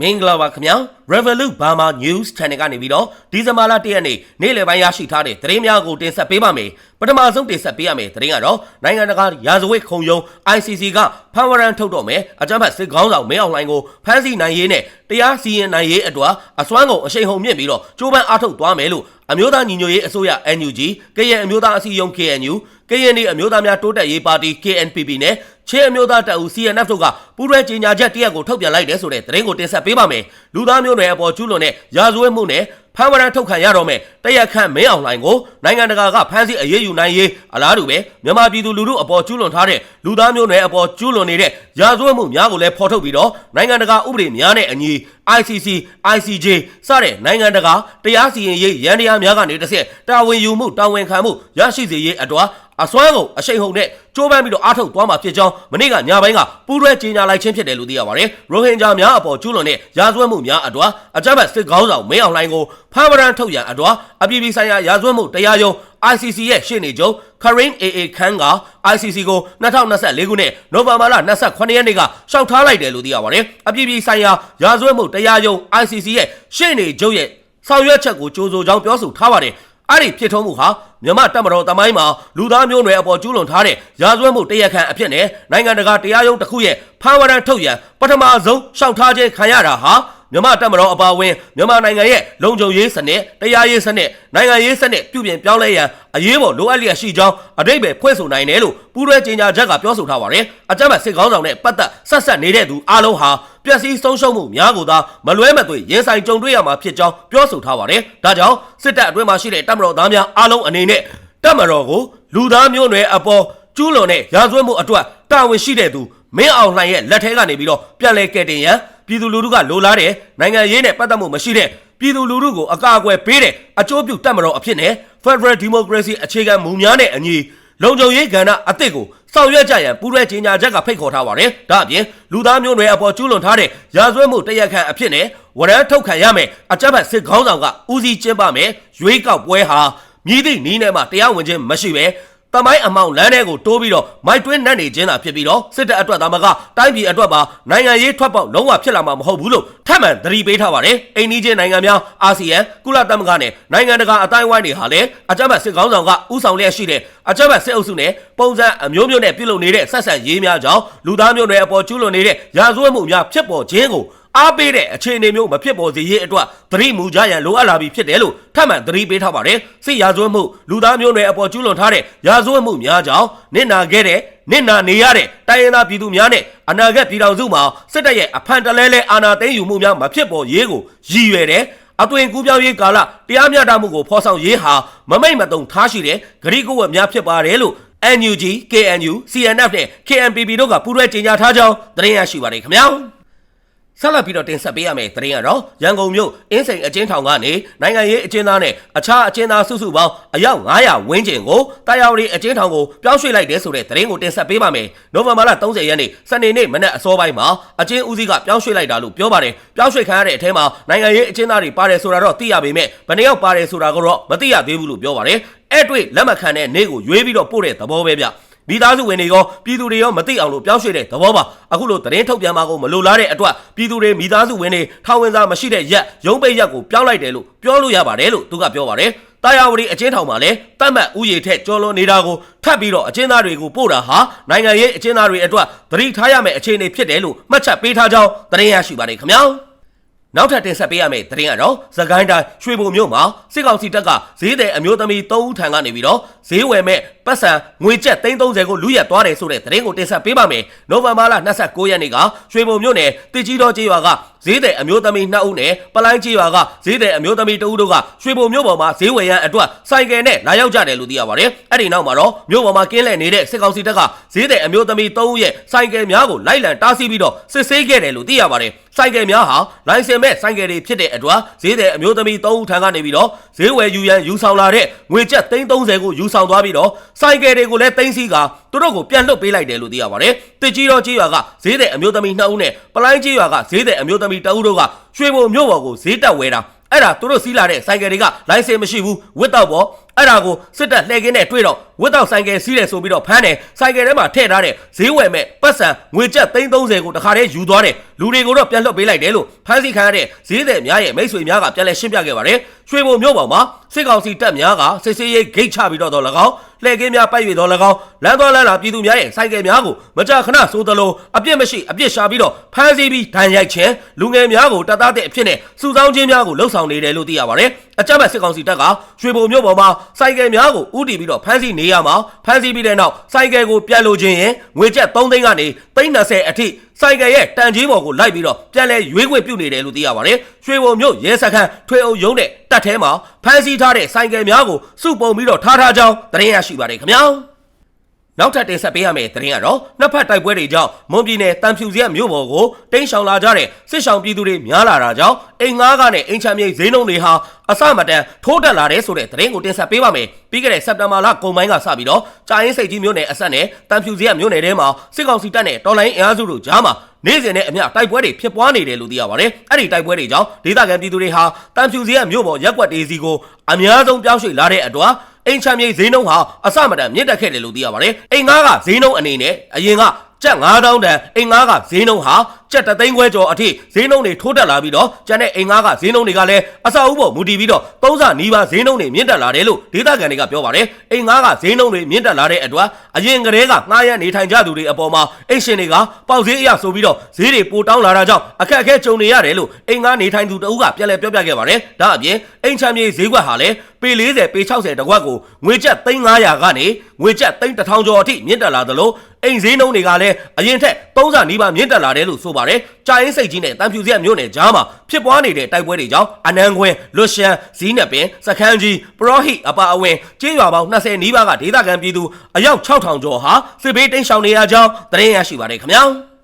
မင်္ဂလာပါခင်ဗျာ Revolut Burma News Channel ကနေပြီးတော့ဒီဇင်ဘာလ1ရက်နေ့နေ့လယ်ပိုင်းရရှိထားတဲ့သတင်းများကိုတင်ဆက်ပေးပါမယ်ပထမဆုံးတင်ဆက်ပေးရမယ့်သတင်းကတော့နိုင်ငံတကာရာဇဝတ်ခုံရုံး ICC ကဖန်ဝရန်ထုတ်တော့မယ်အကြမ်းဖက်စစ်ကောင်းဆောင်မင်းအောင်လှိုင်ကိုဖမ်းဆီးနိုင်ရေးနဲ့တရားစီရင်နိုင်ရေးအတွက်အစွမ်းကုန်အရှိန်ဟုန်မြင့်ပြီးတော့ကြိုးပမ်းအားထုတ်သွားမယ်လို့အမျိုးသားညီညွတ်ရေးအစိုးရ NUG ကရင်အမျိုးသားအစည်းအရုံး KNU ကရင်ပြည်အမျိုးသားများတိုးတက်ရေးပါတီ KNPP နဲ့ချင်းအမျိုးသားတပ်ဦး CNF တို့ကပူးတွဲကြေညာချက်တရက်ကိုထုတ်ပြန်လိုက်တယ်ဆိုတဲ့သတင်းကိုတင်ဆက်ပေးပါမယ်။လူသားမျိုးနွယ်အပေါ်ကျူးလွန်တဲ့ရာဇဝတ်မှုနဲ့ဖမ်းဝရမ်းထုတ်ခံရတော့မယ်တရက်ခန့်မင်းအောင်လှိုင်ကိုနိုင်ငံတကာကဖမ်းဆီးအရေးယူနိုင်ရေးအလားတူပဲမြန်မာပြည်သူလူထုအပေါ်ကျူးလွန်ထားတဲ့လူသားမျိုးနွယ်အပေါ်ကျူးလွန်နေတဲ့ရာဇဝတ်မှုများကိုလည်းဖော်ထုတ်ပြီးတော့နိုင်ငံတကာဥပဒေများနဲ့အညီ ICC ICJ စတဲ့နိုင်ငံတကာတရားစီရင်ရေးရန်တရားများကနေတစ်ဆက်တာဝန်ယူမှုတာဝန်ခံမှုရရှိစေရေးအတွက် အစွမ်းကုန်အရှိန်ဟုန်နဲ့ကြိုးပမ်းပြီးတော့အားထုတ်သွားမှာဖြစ်ကြောင်းမနေ့ကညပိုင်းကပူးတွဲကြေညာလိုက်ခြင်းဖြစ်တယ်လို့သိရပါတယ်။ရိုဟင်ဂျာများအပေါ်ကျူးလွန်တဲ့ရာဇဝတ်မှုများအတွက်အကြမ်းဖက်စစ်ကောင်းဆောင်မင်းအောင်လှိုင်ကိုဖမ်းဝရမ်းထုတ်ရန်အတွက်အပြည်ပြည်ဆိုင်ရာရာဇဝတ်မှုတရားရုံး ICC ရဲ့ရှေ့နေချုပ် Karim AA Khan က ICC ကို2024ခုနှစ်နိုဝင်ဘာလ28ရက်နေ့ကရှောက်ထားလိုက်တယ်လို့သိရပါတယ်။အပြည်ပြည်ဆိုင်ရာရာဇဝတ်မှုတရားရုံး ICC ရဲ့ရှေ့နေချုပ်ရဲ့ဆောင်ရွက်ချက်ကိုကြိုးဆိုကြောင်းပြောဆိုထားပါတယ်။ အဲ့ဒီဖြစ်ထုံးမှုဟာမြန်မာတပ်မတော်တမိုင်းမှာလူသားမျိုးနွယ်အပေါ်ကျူးလွန်ထားတဲ့ရာဇဝတ်မှုတရားခံအဖြစ်နဲ့နိုင်ငံတကာတရားရုံးတစ်ခုရဲ့ဖမ်းဝရမ်းထုတ်ရန်ပထမဆုံးရှောက်ထားခြင်းခံရတာဟာ မြန်မာတပ်မတော်အပါအဝင်မြန်မာနိုင်ငံရဲ့လုံခြုံရေးစနစ်တရားရေးစနစ်နိုင်ငံရေးစနစ်ပြုပြင်ပြောင်းလဲရန်အရေးပေါ်လိုအပ်လျက်ရှိကြောင်းအတိတ်ပဲဖွင့်ဆိုနိုင်တယ်လို့ပူးရဲကြေညာချက်ကပြောဆိုထားပါတယ်အကြမ်းဖက်စစ်ကောင်းဆောင်နဲ့ပတ်သက်ဆက်ဆက်နေတဲ့သူအားလုံးဟာပျက်စီးဆုံးရှုံးမှုများကိုသာမလွဲမသွေရင်ဆိုင်ကြုံတွေ့ရမှာဖြစ်ကြောင်းပြောဆိုထားပါတယ်ဒါကြောင့်စစ်တပ်အတွင်းမှာရှိတဲ့တပ်မတော်သားများအားလုံးအနေနဲ့တပ်မတော်ကိုလူသားမျိုးနွယ်အပေါ်ကျူးလွန်တဲ့ရာဇဝတ်မှုအတွက်တာဝန်ရှိတဲ့သူ မင်းအောင်လှိုင်ရဲ့လက်ထဲကနေပြီးတော့ပြန်လဲကယ်တင်ရန်ပြည်သူလူထုကလိုလားတဲ့နိုင်ငံရေးနဲ့ပတ်သက်မှုမရှိတဲ့ပြည်သူလူထုကိုအကာအကွယ်ပေးတဲ့အကျိုးပြုတက်မတော်အဖြစ်နဲ့ Federal Democracy အခြေခံမူများနဲ့အညီလုံခြုံရေးကဏ္ဍအသစ်ကိုဆောင်ရွက်ကြရန်ပူးရဲကြေညာချက်ကဖိတ်ခေါ်ထားပါတယ်။ဒါအပြင်လူသားမျိုးနွယ်အပေါ်ကျူးလွန်ထားတဲ့ရာဇဝတ်မှုတရားခံအဖြစ်နဲ့ဝရမ်းထုတ်ခံရမယ်အကြမ်းဖက်စစ်ခေါင်းဆောင်ကဦးစီးကျင်းပမယ်ရွေးကောက်ပွဲဟာမြည်သည့်နီးနဲ့မှတရားဝင်ခြင်းမရှိပဲ တမိုင်းအမောင်လမ်းထဲကိုတိုးပြီးတော့မိုက်တွင်းနှက်နေခြင်းသာဖြစ်ပြီးတော့စစ်တပ်အတွက်ဒါမှကတိုင်းပြည်အတွက်ပါနိုင်ငံရေးထွက်ပေါက်လုံးဝဖြစ်လာမှာမဟုတ်ဘူးလို့ထပ်မံသတိပေးထားပါတယ်။အိန္ဒိချင်းနိုင်ငံများအာဆီယံကုလသမဂ္ဂနဲ့နိုင်ငံတကာအတိုင်းအဝိုင်းတွေဟာလည်းအကြမ်းဖက်စစ်ကောင်းဆောင်ကဥဆောင်လျက်ရှိတဲ့အကြမ်းဖက်စစ်အုပ်စုနဲ့ပုံစံအမျိုးမျိုးနဲ့ပြုလုပ်နေတဲ့ဆက်ဆံရေးများကြောင့်လူသားမျိုးတွေအပေါ်ကျူးလွန်နေတဲ့ရာဇဝတ်မှုများဖြစ်ပေါ်ခြင်းကို အားပေးတဲ့အခြေအနေမျိုးမဖြစ်ပေါ်စေရေးအတွက်သတိမူကြရန်လိုအပ်လာပြီဖြစ်တယ်လို့ထပ်မံသတိပေးထားပါတယ်စစ်ရာဇဝတ်မှုလူသားမျိုးနွယ်အပေါ်ကျူးလွန်ထားတဲ့ရာဇဝတ်မှုများကြောင့်နစ်နာခဲ့တဲ့နစ်နာနေရတဲ့တိုင်းရင်းသားပြည်သူများနဲ့အနာဂတ်ပြည်တော်စုမှာစစ်တပ်ရဲ့အဖန်တလဲလဲအာဏာသိမ်းယူမှုများမဖြစ်ပေါ်ရေးကိုရည်ရွယ်တယ်အသွင်ကူးပြောင်းရေးကာလတရားမျှတမှုကိုဖော်ဆောင်ရေးဟာမမိတ်မတုံထားရှိတဲ့ဂရိကိုဝတ်များဖြစ်ပါတယ်လို့ NUG, KNU, CNF နဲ့ KNPP တို့ကပူးတွဲကြေညာထားကြောင်းသတင်းရရှိပါတယ်ခင်ဗျာ ဆက်လက်ပြီးတော့တင်ဆက်ပေးရမယ့်သတင်းကတော့ရန်ကုန်မြို့အင်းစိန်အကျဉ်းထောင်ကနေနိုင်ငံရေးအကျဉ်းသားနဲ့အခြားအကျဉ်းသားစုစုပေါင်းအယောက်900ဝန်းကျင်ကိုတာယာဝတီအကျဉ်းထောင်ကိုပြောင်းရွှေ့လိုက်တယ်ဆိုတဲ့သတင်းကိုတင်ဆက်ပေးပါမယ်။နိုဝင်ဘာလ30ရက်နေ့စနေနေ့မနက်အစောပိုင်းမှာအကျဉ်းဦးစီးကပြောင်းရွှေ့လိုက်တာလို့ပြောပါတယ်။ပြောင်းရွှေ့ခံရတဲ့အထဲမှာနိုင်ငံရေးအကျဉ်းသားတွေပါတယ်ဆိုတာတော့သိရပေမဲ့ဘယ်နှယောက်ပါတယ်ဆိုတာကတော့မသိရသေးဘူးလို့ပြောပါတယ်။အဲ့တွေ့လက်မခံတဲ့နေ့ကိုရွေးပြီးတော့ပို့တဲ့သဘောပဲဗျ။ မိသားစုဝင်တွေရောပြည်သူတွေရောမသိအောင်လို့ပြောင်းရွှေ့တဲ့သဘောပါအခုလိုသတင်းထုတ်ပြန်မှာကိုမလိုလားတဲ့အတွက်ပြည်သူတွေမိသားစုဝင်တွေထောင်ဝင်စားမရှိတဲ့ရက်ရုံးပိတ်ရက်ကိုပြောင်းလိုက်တယ်လို့ပြောလို့ရပါတယ်လို့သူကပြောပါတယ်တာယာဝတီအချင်းထောင်မှာလည်းတတ်မှတ်ဥယေထက်ကျော်လွန်နေတာကိုထပ်ပြီးတော့အချင်းသားတွေကိုပို့တာဟာနိုင်ငံရေးအချင်းသားတွေအတွက်သတိထားရမယ့်အခြေအနေဖြစ်တယ်လို့မှတ်ချက်ပေးထားကြောင်းသတင်းရရှိပါတယ်ခင်ဗျာ နောက်ထပ်တင်ဆက်ပေးရမယ့်သတင်းကတော့သကိုင်းတိုင်းရွှေဘုံမြို့မှာစစ်ကောင်စီတပ်ကဈေးတဲ့အမျိုးသမီး၃ဦးထံကနေပြီးတော့ဈေးဝယ်မဲ့ပတ်စံငွေကျပ်330ကိုလူရက်သွားတယ်ဆိုတဲ့သတင်းကိုတင်ဆက်ပေးပါမယ်။နိုဝင်ဘာလ29ရက်နေ့ကရွှေဘုံမြို့နယ်တကြီးတော်ကျေးရွာကဈေးတဲ့အမျိုးသမီး2ဦးနဲ့ပလိုင်းကျေးရွာကဈေးတဲ့အမျိုးသမီး2ဦးတို့ကရွှေဘုံမြို့ပေါ်မှာဈေးဝယ်ရန်အတွက်ဆိုင်ကယ်နဲ့လာရောက်ကြတယ်လို့သိရပါတယ်။အဲ့ဒီနောက်မှာတော့မြို့ပေါ်မှာကင်းလှည့်နေတဲ့စစ်ကောင်စီတပ်ကဈေးတဲ့အမျိုးသမီး3ဦးရဲ့ဆိုင်ကယ်များကိုလိုက်လံတားဆီးပြီးတော့စစ်ဆေးခဲ့တယ်လို့သိရပါတယ်။ ဆိုင်ကယ်များဟာလိုင်စင်မဲ့ဆိုင်ကယ်တွေဖြစ်တဲ့အတွက်ဈေးတဲ့အမျိုးသမီး3ဦးထံကနေပြီးတော့ဈေးဝယ်ယူရန်ယူဆောင်လာတဲ့ငွေကျပ်330ကိုယူဆောင်သွားပြီးတော့ဆိုင်ကယ်တွေကိုလည်းတင်းစီကသူတို့ကိုပြန်လွတ်ပေးလိုက်တယ်လို့သိရပါတယ်။တစ်ကြီးတော်ကြီးရွာကဈေးတဲ့အမျိုးသမီး2ဦးနဲ့ပလိုင်းကြီးရွာကဈေးတဲ့အမျိုးသမီး2ဦးတို့ကရွှေဘုံမြို့ပေါ်ကိုဈေးတက်ဝဲတာအဲ့ဒါသူတို့စီးလာတဲ့ဆိုင်ကယ်တွေကလိုင်စင်မရှိဘူးဝစ်တော့ပေါ့အဲ့ဒါကိုစစ်တပ်လှည့်ကင်းနဲ့တွေ့တော့ဝတ်တော့ဆိုင်ကယ်စီးတယ်ဆိုပြီးတော့ဖမ်းတယ်ဆိုင်ကယ်ထဲမှာထည့်ထားတဲ့ဈေးဝယ်မဲ့ပတ်စံငွေကျပ်330ကိုတခါတည်းယူသွားတယ်လူတွေကိုတော့ပြန်လွှတ်ပေးလိုက်တယ်လို့ဖမ်းဆီးခံရတဲ့ဈေးသည်များရဲ့မိတ်ဆွေများကပြန်လည်ရှင်းပြခဲ့ပါတယ်ရွှေဘုံမြို့ပေါ်မှာစစ်ကောင်စီတပ်များကစစ်စေးရေးဂိတ်ချပြီးတော့တော့၎င်းလှည့်ကင်းများပိုက်၍တော့၎င်းလမ်းသွားလမ်းလာပြည်သူများရဲ့ဆိုင်ကယ်များကိုမကြာခဏဆိုသလိုအပြစ်မရှိအပြစ်ရှာပြီးတော့ဖမ်းဆီးပြီးဒဏ်ရိုက်ခြင်းလူငယ်များကိုတပ်သားတဲ့အဖြစ်နဲ့စုဆောင်းခြင်းများကိုလှုပ်ဆောင်နေတယ်လို့သိရပါတယ်အကြမ်းဖက်စစ်ကောင်စီတပ်ကရွှေဘုံမြို့ပေါ်မှာဆိုင်ကယ်များကိုဥတီပြီးတော့ဖမ်းဆီးနေရမှာဖမ်းဆီးပြီးတဲ့နောက်ဆိုင်ကယ်ကိုပြန်လိုခြင်းရင်ငွေကျပ်3သိန်းကနေ330အထိဆိုင်ကယ်ရဲ့တန်ကြီးပေါ်ကိုလိုက်ပြီးတော့ပြန်လဲရွေးခွင့်ပြုနေတယ်လို့သိရပါတယ်ရွှေဘုံမြို့ရဲစခန်းထွေအုပ်ရုံးတဲ့တပ်ထဲမှာဖမ်းဆီးထားတဲ့ဆိုင်ကယ်များကိုစုပုံပြီးတော့ထားထားကြောင်းသတင်းရရှိပါတယ်ခင်ဗျာ နောက်ထပ်တင်ဆက်ပေးရမယ့်သတင်းကတော့နှစ်ဖက်တိုက်ပွဲတွေကြောင့်မွန်ပြည်နယ်တန်ဖြူစရက်မြို့ပေါ်ကိုတင်းရှောင်လာကြတဲ့စစ်ရှောင်ပြည်သူတွေများလာတာကြောင့်အိမ်ငားကနဲ့အိမ်ချမ်းမြေဈေးနှုန်းတွေဟာအစမတန်ထိုးတက်လာတဲ့ဆိုတဲ့သတင်းကိုတင်ဆက်ပေးပါမယ်။ပြီးခဲ့တဲ့စက်တင်ဘာလကုန်ပိုင်းကစပြီးတော့ကြာရင်စိတ်ကြီးမြို့နယ်အဆက်နဲ့တန်ဖြူစရက်မြို့နယ်ထဲမှာစစ်ကောင်စီတပ်နဲ့တော်လိုင်းအင်အားစုတို့ကြားမှာနေ့စဉ်နဲ့အမျှတိုက်ပွဲတွေဖြစ်ပွားနေတယ်လို့သိရပါတယ်။အဲ့ဒီတိုက်ပွဲတွေကြောင့်ဒေသခံပြည်သူတွေဟာတန်ဖြူစရက်မြို့ပေါ်ရက်ွက်တေးစီကိုအများဆုံးပြောင်းရွှေ့လာတဲ့အတွက် အိမ်ချမ်းမြေဈေးနှုန်းဟာအစမတန်မြင့်တက်ခဲ့တယ်လို့သိရပါတယ်။အိမ်ငားကဈေးနှုန်းအနေနဲ့အရင်ကကျပ်9000တန်အိမ်ငားကဈေးနှုန်းဟာ ကျပ်တသိန်းခွဲကျော်အထိဈေးနှုန်းတွေထိုးတက်လာပြီးတော့ကျန်တဲ့အိမ်ငားကဈေးနှုန်းတွေကလည်းအဆောက်အဦပေါ်မူတည်ပြီးတော့သုံးဆနီးပါးဈေးနှုန်းတွေမြင့်တက်လာတယ်လို့ဒေသခံတွေကပြောပါတယ်အိမ်ငားကဈေးနှုန်းတွေမြင့်တက်လာတဲ့အတွက်အရင်ကတည်းကငှားရမ်းနေထိုင်ကြသူတွေအပေါ်မှာအိမ်ရှင်တွေကပေါက်ဈေးအရဆိုပြီးတော့ဈေးတွေပိုတောင်းလာတာကြောင့်အခက်အခဲကြုံနေရတယ်လို့အိမ်ငားနေထိုင်သူတအုပ်ကပြန်လည်ပြောပြခဲ့ပါတယ်ဒါအပြင်အိမ်ချမ်းမြေဈေးကွက်ဟာလည်းပေ40ပေ60တကွက်ကိုငွေကျပ်3500ကနေငွေကျပ်3000ကျော်အထိမြင့်တက်လာသလိုအိမ်ဈေးနှုန်းတွေကလည်းအရင်ထက်3ဆနီးပါးမြင့်တက်လာတယ်လို့ဆိုပါတယ်။ကြာရင်စိတ်ကြီးနဲ့တန်ဖြူစရက်မြို့နယ်ကြားမှာဖြစ်ပွားနေတဲ့တိုက်ပွဲတွေကြောင့်အနန်းခွင်းလွတ်ရှမ်းဇီးနပင်စခန်းကြီးပရောဟိအပါအဝင်ကျေးရွာပေါင်း20နီးပါးကဒေသခံပြည်သူအယောက်6000ကျော်ဟာစစ်ဘေးတိမ်းရှောင်နေရကြောင်းသတင်းရရှိပါတယ်ခင်ဗျာ။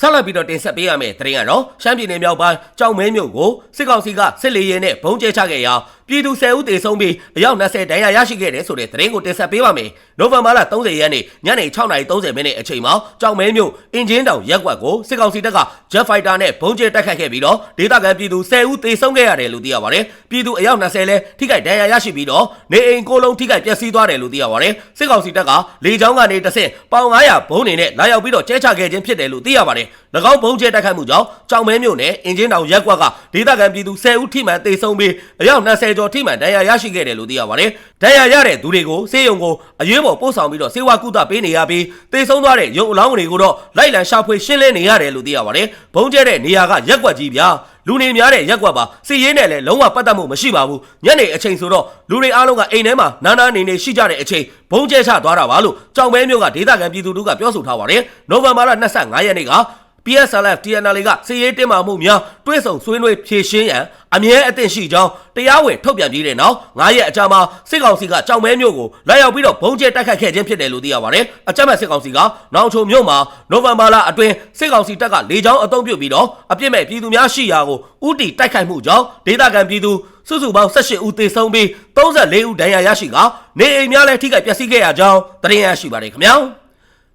ဆက်လက်ပြီးတော့တင်ဆက်ပေးရမယ့်သတင်းကတော့ရှမ်းပြည်နယ်မြောက်ပိုင်းကြောင်မဲမြို့ကိုစစ်ကောင်စီကစစ်လေရင်နဲ့ဘုံကျဲချခဲ့ရာ ပြည်သူ10ဦးသေဆုံးပြီးအယောက်20ဒဏ်ရာရရှိခဲ့တယ်ဆိုတဲ့သတင်းကိုတင်ဆက်ပေးပါမယ်။နိုဝင်ဘာလ30ရက်နေ့ညနေ6:30မိနစ်အချိန်မှာကြောင်မဲမြို့အင်ဂျင်တောင်ရက်ကွက်ကိုစစ်ကောင်စီတပ်က Jet Fighter နဲ့ဘုံကျဲတိုက်ခတ်ခဲ့ပြီးတော့ဒေသခံပြည်သူ10ဦးသေဆုံးခဲ့ရတယ်လို့သိရပါတယ်။ပြည်သူအယောက်20လဲထိခိုက်ဒဏ်ရာရရှိပြီးတော့နေအိမ်ကိုလုံးထိခိုက်ပျက်စီးသွားတယ်လို့သိရပါတယ်။စစ်ကောင်စီတပ်ကလေကြောင်းကနေတဆင့်ပေါင်900ဘုံနေနဲ့လာရောက်ပြီးတော့ကျဲချခဲ့ခြင်းဖြစ်တယ်လို့သိရပါတယ်။၎င်းဘုံကျဲတိုက်ခိုက်မှုကြောင့်ကြောင်မဲမြို့နယ်အင်ဂျင်တောင်ရက်ကွက်ကဒေသခံပြည်သူ10ဦးထိမှန်သေဆုံးပြီးအယောက်20ကျော်ထိမှန်ဒဏ်ရာရရှိခဲ့တယ်လို့သိရပါတယ်။ဒဏ်ရာရတဲ့သူတွေကိုစေယုံကိုအရေးပေါ်ပို့ဆောင်ပြီးတော့စေဝါကုသပေးနေရပြီးသေဆုံးသွားတဲ့ရုပ်အလောင်းတွေကိုတော့လိုက်လံရှာဖွေရှင်းလင်းနေရတယ်လို့သိရပါတယ်။ဘုံကျဲတဲ့နေရာကရက်ကွက်ကြီးဗျာ။လူနေများတဲ့ရက်ကွက်ပါစီရေးနဲ့လည်းလုံးဝပတ်သက်မှုမရှိပါဘူးညနေအချိန်ဆိုတော့လူတွေအားလုံးကအိမ်ထဲမှာနားနားနေနေရှိကြတဲ့အချိန်ဘုံကျဲချသွားတာပါလို့ကြောင်မဲမျိုးကဒေသခံပြည်သူတို့ကပြောဆိုထားပါတယ်နိုဝင်ဘာလ25ရက်နေ့က PSLF TNL ကစီရေးတင်မာမှုများတွဲဆောင်ဆွေးနွေးဖြည့်ရှင်းရန်အမြဲအသင့်ရှိကြောင်းတရားဝင်ထုတ်ပြန်ပြီးတဲ့နောက်9ရက်အကြာမှာစစ်ကောင်စီကကြောင်မဲမျိုးကိုလာရောက်ပြီးတော့ဘုံကျဲတိုက်ခတ်ခဲ့ခြင်းဖြစ်တယ်လို့သိရပါတယ်။အကြမ်းဖက်စစ်ကောင်စီကနောင်ချုံမြို့မှာနိုဝင်ဘာလအတွင်းစစ်ကောင်စီတပ်ကလေကြောင်းအုံပြုတ်ပြီးတော့အပြစ်မဲ့ပြည်သူများရှိရာကိုဥတီတိုက်ခိုက်မှုကြောင့်ဒေသခံပြည်သူစုစုပေါင်း18ဦးသေဆုံးပြီး34ဦးဒဏ်ရာရရှိက နေအိမ်များလည်းထိခိုက်ပျက်စီးခဲ့ရကြောင်းသတင်းရရှိပါတယ်ခင်ဗျာ။